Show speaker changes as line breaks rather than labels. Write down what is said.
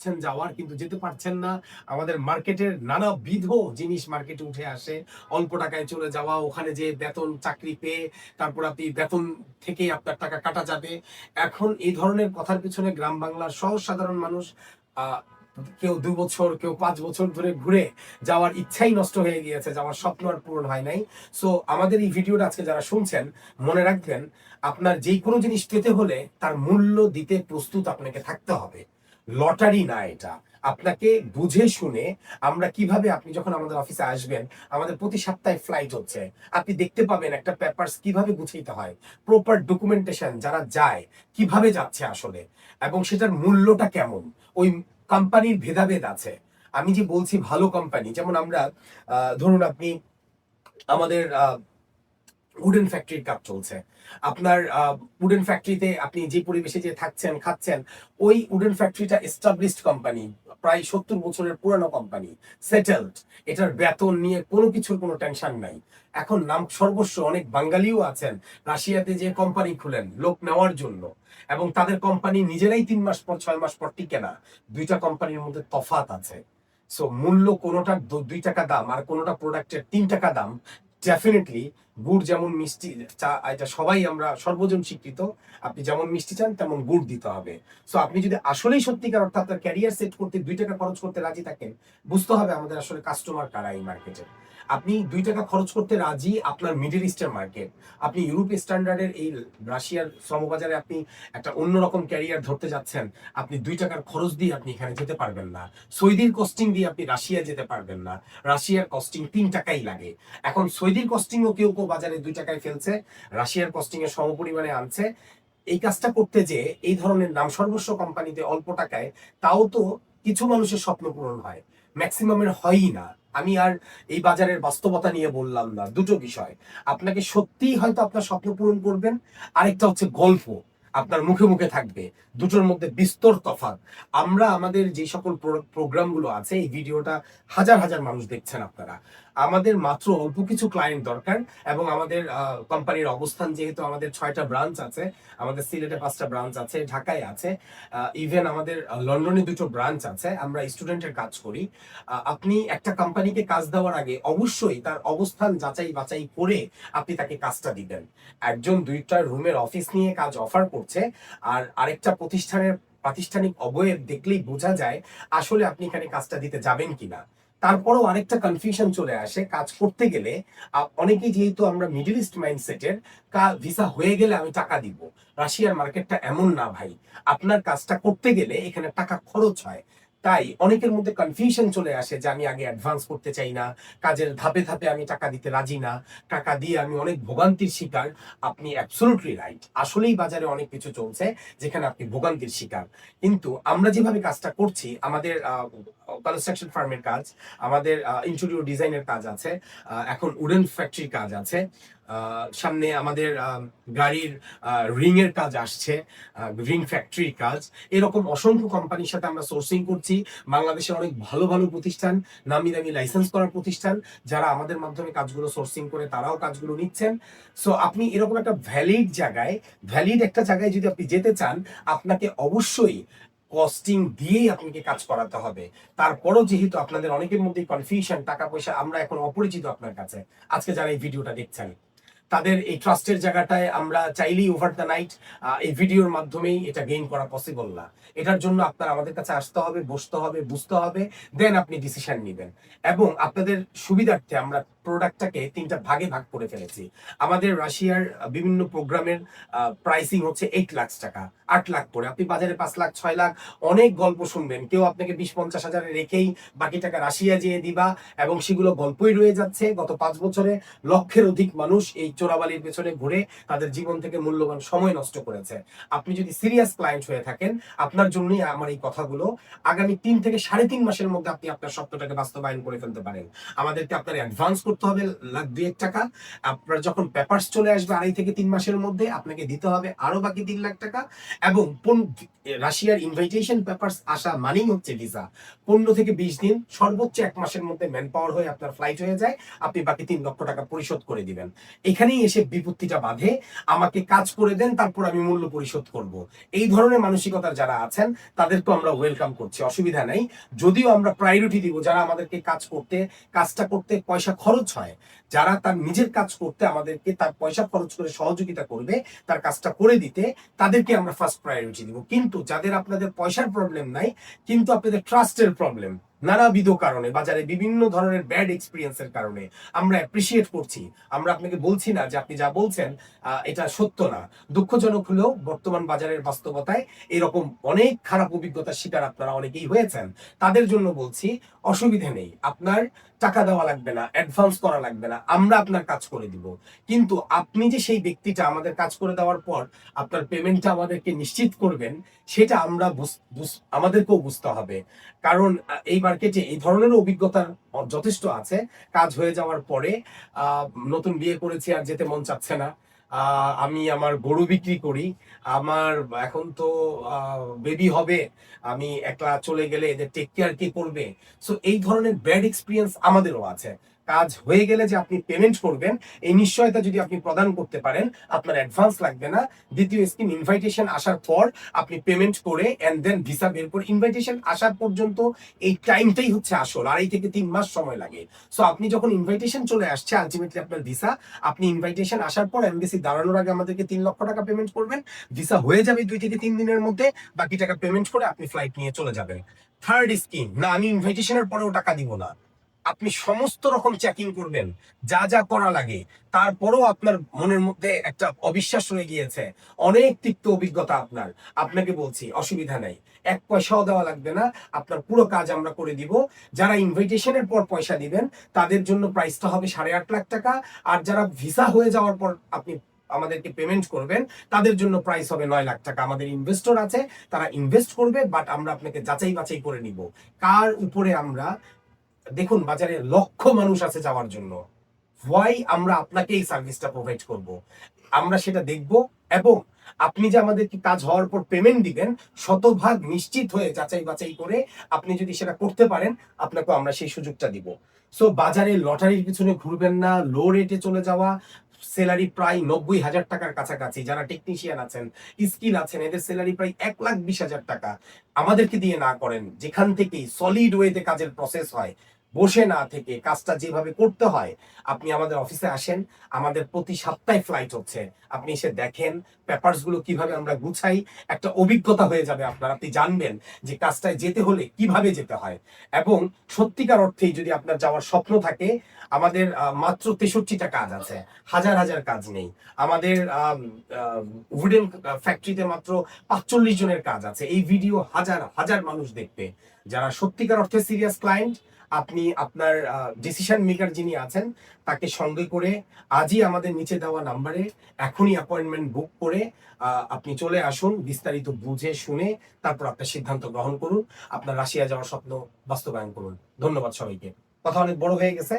চাচ্ছেন যাওয়ার, কিন্তু যেতে পারছেন না। আমাদের মার্কেটের নানা বিধ জিনিস মার্কেটে উঠে আসে। অল্প টাকায় চলে যাওয়া, ওখানে যে বেতন, চাকরি পেয়ে তারপর আপনি বেতন থেকে আপনার টাকা কাটা যাবে। এখন এই ধরনের কথার পিছনে গ্রাম বাংলার সহজ সাধারণ মানুষ কেউ দু বছর, কেউ পাঁচ বছর ধরে ঘুরে যাওয়ার ইচ্ছাই নষ্ট হয়ে গিয়েছে, যাওয়ার স্বপ্ন আর পূরণ হয় নাই। সো আমাদের এই ভিডিওটা আজকে যারা শুনছেন, মনে রাখবেন, আপনার যে কোনো জিনিস পেতে হলে তার মূল্য দিতে প্রস্তুত আপনাকে থাকতে হবে। লটারি না এটা। আপনাকে বুঝে শুনে আমরা কীভাবে আপনি যখন আমাদের অফিসে আসবেন, আমাদের প্রতি সপ্তাহে ফ্লাইট হচ্ছে, আপনি দেখতে পাবেন একটা পেপারস কীভাবে গুছাইতে হয় প্রপার ডকুমেন্টেশন যারা যায়, কীভাবে যাচ্ছে আসলে, এবং সেটার মূল্যটা কেমন, ওই কোম্পানির ভেদাভেদ আছে। আমি যে বলছি ভালো কোম্পানি যেমন আমরা ধরুন আপনি আমাদের উডেন ফ্যাক্টরির কাজ চলছে। আপনার উডেন ফ্যাক্টরিতে আপনি যে পরিবেশে যে থাকছেন, খাচ্ছেন, ওই উডেন ফ্যাক্টরিটা এস্টাবলিশড কোম্পানি প্রায় সত্তর বছরের পুরানো কোম্পানি সেটেলড এটার বেতন নিয়ে কোনো কিছুর কোনো টেনশন নাই। এখন নাম সর্বস্ব অনেক বাঙালিও আছেন, রাশিয়াতে যে কোম্পানি খুলেন, লোক নেওয়ার জন্য। এবং তাদের কোম্পানি নিজেরাই তিন মাস পর, ছয় মাস পর টিকে না। দুইটা কোম্পানির মধ্যে তফাত আছে। সো মূল্য কোনোটার দু- দুই টাকা দাম, আর কোনোটা প্রোডাক্টের তিন টাকা দাম ডেফিনেটলি গুড় যেমন মিষ্টি চা এটা সবাই আমরা সর্বজন স্বীকৃত, আপনি যেমন মিষ্টি চান তেমন গুড় দিতে হবে। সো আপনি যদি আসলেই সত্যিকার অর্থে আপনার ক্যারিয়ার সেট করতে দুই টাকা খরচ করতে রাজি থাকেন, বুঝতে হবে আমাদের আসলে কাস্টমার কারা এই মার্কেটে আপনি দুই টাকা খরচ করতে রাজি আপনার মিডল ইস্টের মার্কেট আপনি ইউরোপ স্ট্যান্ডার্ডের এই রাশিয়ার শ্রমবাজারে আপনি একটা অন্যরকম ক্যারিয়ার ধরতে যাচ্ছেন, আপনি দুই টাকার খরচ দিয়ে আপনি এখানে যেতে পারবেন না। সৌদির কস্টিং দিয়ে আপনি রাশিয়া যেতে পারবেন না। রাশিয়ার কস্টিং তিন টাকাই লাগে। এখন সৌদির কস্টিংও কেউ বাজারে দুই টাকায় ফেলছে, রাশিয়ার কস্টিং এর সমপরিমাণে আনছে। এই কাজটা করতে যে এই ধরনের নাম সর্বস্ব কোম্পানিতে অল্প টাকায়, তাও তো কিছু মানুষের স্বপ্ন পূরণ হয়। ম্যাক্সিমামের হয়ই না। আমি আর এই বাজারের বাস্তবতা নিয়ে বললাম না। দুটো বিষয়। আপনাকে সত্যিই হয়তো আপনার স্বপ্ন পূরণ করবেন। আরেকটা হচ্ছে গল্প। আপনার মুখে মুখে থাকবে। দুটোর মধ্যে বিস্তর তফাৎ। আমরা আমাদের যে সকল প্রোগ্রামগুলো আছে, এই ভিডিওটা হাজার হাজার মানুষ দেখছেন আপনারা। আমাদের মাত্র অল্প কিছু ক্লায়েন্ট দরকার এবং আমাদের কোম্পানির অবস্থান যেহেতু আমাদের ছয়টা ব্রাঞ্চ আছে, আমাদের সিলেটে পাঁচটা ব্রাঞ্চ আছে, ঢাকায় আছে ইভেন আমাদের লন্ডনে দুটো ব্রাঞ্চ আছে, আমরা স্টুডেন্টের কাজ করি। আপনি একটা কোম্পানিকে কাজ দেওয়ার আগে অবশ্যই তার অবস্থান যাচাই বাছাই করে আপনি তাকে কাজটা দিবেন। একজন দুইটা রুমের অফিস নিয়ে কাজ অফার করছে, আর আরেকটা প্রতিষ্ঠানের, প্রাতিষ্ঠানিক অবয়ব দেখলেই বোঝা যায় আসলে আপনি এখানে কাজটা দিতে যাবেন কিনা। তারপরেও আরেকটা কনফিউশন চলে আসে কাজ করতে গেলে। অনেকে অনেকেই যেহেতু আমরা মিডিল ইস্ট মাইন্ডসেটের ভিসা হয়ে গেলে আমি টাকা দিব। রাশিয়ার মার্কেটটা এমন না ভাই। আপনার কাজটা করতে গেলে এখানে টাকা খরচ হয়। তাই অনেকের মধ্যে কনফিউশন চলে আসে যে আমি আগে অ্যাডভান্স করতে চাই না, কাজের ধাপে ধাপে আমি টাকা দিতে রাজি না, টাকা দিয়ে আমি অনেক ভোগান্তির শিকার। আপনি অ্যাবসোলুটলি রাইট আসলেই বাজারে অনেক কিছু চলছে যেখানে আপনি ভোগান্তির শিকার। কিন্তু আমরা যেভাবে কাজটা করছি, আমাদের কনস্ট্রাকশন ফার্মের কাজ, আমাদের ইন্টেরিয়র ডিজাইনের কাজ আছে এখন উডেন ফ্যাক্টরির কাজ আছে। সামনে আমাদের গাড়ির রিং এর কাজ আসছে রিং ফ্যাক্টরির কাজ। এরকম অসংখ্য কোম্পানির সাথে আমরা সোর্সিং করছি। বাংলাদেশের অনেক ভালো ভালো প্রতিষ্ঠান, নামি দামি লাইসেন্স করা প্রতিষ্ঠান, যারা আমাদের মাধ্যমে কাজগুলো সোর্সিং করে তারাও কাজগুলো নিচ্ছেন। সো আপনি এরকম একটা ভ্যালিড জায়গায় ভ্যালিড একটা জায়গায় যদি আপনি যেতে চান, আপনাকে অবশ্যই কস্টিং দিয়েই আপনাকে কাজ করাতে হবে। তারপরও যেহেতু আপনাদের অনেকের মধ্যে কনফিউশন টাকা পয়সা, আমরা এখন অপরিচিত আপনার কাছে। আজকে যারা এই ভিডিওটা দেখছেন। তাদের এই ট্রাস্টের জায়গাটায় আমরা চাইলেই ওভার দ্য নাইট এই ভিডিওর মাধ্যমেই এটা গেইন করা পসিবল না। এটার জন্য আপনার আমাদের কাছে আসতে হবে, বসতে হবে, বুঝতে হবে দেন আপনি ডিসিশন নেবেন। এবং আপনাদের সুবিধার্থে আমরা প্রোডাক্টটাকে তিনটা ভাগে ভাগ করে ফেলেছি। আমাদের রাশিয়ার বিভিন্ন প্রোগ্রামের প্রাইসিং হচ্ছে এইট লাখ টাকা, আট লাখ করে। আপনি বাজারে পাঁচ লাখ, ছয় লাখ, অনেক গল্প শুনবেন। কেউ আপনাকে বিশ, পঞ্চাশ হাজারে রেখেই বাকি টাকা রাশিয়া যেয়ে দিবা এবং সেগুলো গল্পই রয়ে যাচ্ছে। গত পাঁচ বছরে লক্ষের অধিক মানুষ এই চোরাবালির পেছনে ঘুরে তাদের জীবন থেকে মূল্যবান সময় নষ্ট করেছে। আপনি যদি সিরিয়াস ক্লায়েন্ট হয়ে থাকেন, আপনার জন্যই আমার এই কথাগুলো। আগামী তিন থেকে সাড়ে তিন মাসের মধ্যে আপনি আপনার স্বপ্নটাকে বাস্তবায়ন করে ফেলতে পারেন। আমাদেরকে আপনার অ্যাডভান্স করতে হবে লাখ দুই এক টাকা। আপনার যখন পেপারস চলে আসবে আড়াই থেকে তিন মাসের মধ্যে, আপনাকে দিতে হবে আরও বাকি তিন লাখ টাকা এবং রাশিয়ার ইনভাইটেশন পেপারস আসা মানেই হচ্ছে ভিসা পনেরো থেকে বিশ দিন, সর্বোচ্চ এক মাসের মধ্যে ম্যান পাওয়ার হয়ে আপনার ফ্লাইট হয়ে যায়, আপনি বাকি তিন লক্ষ টাকা পরিশোধ করে দিবেন। এখানেই এসে বিপত্তিটা বাঁধে, আমাকে কাজ করে দেন, তারপর আমি মূল্য পরিশোধ করব। এই ধরনের মানসিকতার যারা আছেন তাদেরকে আমরা ওয়েলকাম করছি, অসুবিধা নেই। যদিও আমরা প্রায়োরিটি দিব যারা আমাদেরকে কাজ করতে, কাজটা করতে, পয়সা খরচ হয়, যারা তার নিজের কাজ করতে আমাদেরকে তার পয়সা খরচ করে সহযোগিতা করবে, তার কাজটা করে দিতে, তাদেরকে আমরা ফার্স্ট প্রায়োরিটি দিব। কিন্তু যাদের আপনাদের পয়সার প্রবলেম নাই, কিন্তু আপনাদের ট্রাস্টের প্রবলেম নানাবিধ কারণে, বাজারে বিভিন্ন ধরনের ব্যাড এক্সপিরিয়েন্সের কারণে আমরা অ্যাপ্রিসিয়েট করছি। আমরা আপনাকে বলছি না যে আপনি যা বলছেন এটা সত্য না। দুঃখজনক হলেও বর্তমান বাজারের বাস্তবতায় এরকম অনেক খারাপ অভিজ্ঞতার শিকার আপনারা অনেকেই হয়েছেন। তাদের জন্য বলছি, অসুবিধা নেই। আপনার টাকা দেওয়া লাগবে না অ্যাডভান্স করা লাগবে না, আমরা আপনার কাজ করে দিব। কিন্তু আপনি যে সেই ব্যক্তিটা আমাদের কাজ করে দেওয়ার পর আপনার পেমেন্টটা আমাদেরকে নিশ্চিত করবেন, সেটা আমরা আমাদেরকেও বুঝতে হবে। কারণ এই মার্কেটে এই ধরনের অভিজ্ঞতার যথেষ্ট আছে, কাজ হয়ে যাওয়ার পরে নতুন বিয়ে করেছি আর যেতে মন চাচ্ছে না। আমি আমার গরু বিক্রি করি, আমার এখন তো বেবি হবে, আমি একলা চলে গেলে এদের টেক কেয়ার কে করবে। সো এই ধরনের ব্যাড এক্সপিরিয়েন্স আমাদেরও আছে। কাজ হয়ে গেলে যে আপনি পেমেন্ট করবেন, এই নিশ্চয়তা যদি আপনি প্রদান করতে পারেন, আপনার অ্যাডভান্স লাগবে না। দ্বিতীয় স্কিম ইনভাইটেশন আসার পর আপনি পেমেন্ট করে এন্ড দেন ভিসা বের করে ইনভাইটেশন আসার পর্যন্ত এই টাইমটাই হচ্ছে আসল, আড়াই থেকে তিন মাস সময় লাগে। সো আপনি যখন ইনভাইটেশন চলে আসছে আলটিমেটলি আপনার ভিসা আপনি ইনভাইটেশন আসার পর এমবেসি দাঁড়ানোর আগে আমাদেরকে তিন লক্ষ টাকা পেমেন্ট করবেন। ভিসা হয়ে যাবে দুই থেকে তিন দিনের মধ্যে, বাকি টাকা পেমেন্ট করে আপনি ফ্লাইট নিয়ে চলে যাবেন। থার্ড স্কিম না, আমি ইনভাইটেশনের পরেও টাকা দিব না। আপনি সমস্ত রকম চেকিং করবেন, যা যা করা লাগে। তারপরেও আপনার মনের মধ্যে একটা অবিশ্বাস রয়ে গিয়েছে। অনেক তিক্ত অভিজ্ঞতা আপনার। আপনাকে বলছি, অসুবিধা নাই। এক পয়সাও দেওয়া লাগবে না। আপনার পুরো কাজ আমরা করে দিব। যারা ইনভাইটেশনের পর পয়সা দিবেন, তাদের জন্য প্রাইসটা হবে সাড়ে আট লাখ টাকা। আর যারা ভিসা হয়ে যাওয়ার পর আপনি আমাদেরকে পেমেন্ট করবেন, তাদের জন্য প্রাইস হবে নয় লাখ টাকা। আমাদের ইনভেস্টর আছে, তারা ইনভেস্ট করবে বাট আমরা আপনাকে যাচাই বাছাই করে নিব। কার উপরে আমরা দেখুন, বাজারে লক্ষ মানুষ আছে যাওয়ার জন্য। হোয়াই আমরা আপনাকে এই সার্ভিসটা প্রোভাইড করব? আমরা সেটা দেখব এবং আপনি যে আমাদেরকে কাজ হওয়ার পর পেমেন্ট দিবেন, শতভাগ নিশ্চিত হয়ে যাচাই বাছাই করে আপনি যদি সেটা করতে পারেন আপনাকে আমরা সেই সুযোগটা দিব। সো বাজারে লটারির পিছনে ঘুরবেন না লো রেটে চলে যাওয়া স্যালারি প্রায় নব্বই হাজার টাকার কাছাকাছি। যারা টেকনিশিয়ান আছেন স্কিল আছেন, এদের স্যালারি প্রায় এক লাখ বিশ হাজার টাকা। আমাদেরকে দিয়ে না করেন। যেখান থেকেই সলিড ওয়েতে কাজের প্রসেস হয় বসে না থেকে কাজটা যেভাবে করতে হয়, আপনি আমাদের অফিসে আসেন, আমাদের প্রতি সপ্তাহে ফ্লাইট হচ্ছে। আপনি এসে দেখেন পেপারসগুলো কীভাবে আমরা গুছাই, একটা অভিজ্ঞতা হয়ে যাবে আপনার। আপনি জানবেন যে কাজটায় যেতে হলে কীভাবে যেতে হয়। এবং সত্যিকার অর্থেই যদি আপনার যাওয়ার স্বপ্ন থাকে, আমাদের মাত্র তেষট্টিটা কাজ আছে। হাজার হাজার কাজ নেই। আমাদের উডেন ফ্যাক্টরিতে মাত্র পাঁচচল্লিশ জনের কাজ আছে। এই ভিডিও হাজার হাজার মানুষ দেখবে। যারা সত্যিকার অর্থে সিরিয়াস ক্লায়েন্ট আপনি আপনার ডিসিশন মেকার যিনি আছেন, তাকে সঙ্গে করে আজই আমাদের নিচে দেওয়া নাম্বারে এখনই অ্যাপয়েন্টমেন্ট বুক করে আপনি চলে আসুন, বিস্তারিত বুঝে শুনে তারপর আপনার সিদ্ধান্ত গ্রহণ করুন, আপনার রাশিয়া যাওয়ার স্বপ্ন বাস্তবায়ন করুন। ধন্যবাদ সবাইকে। কথা অনেক বড় হয়ে গেছে।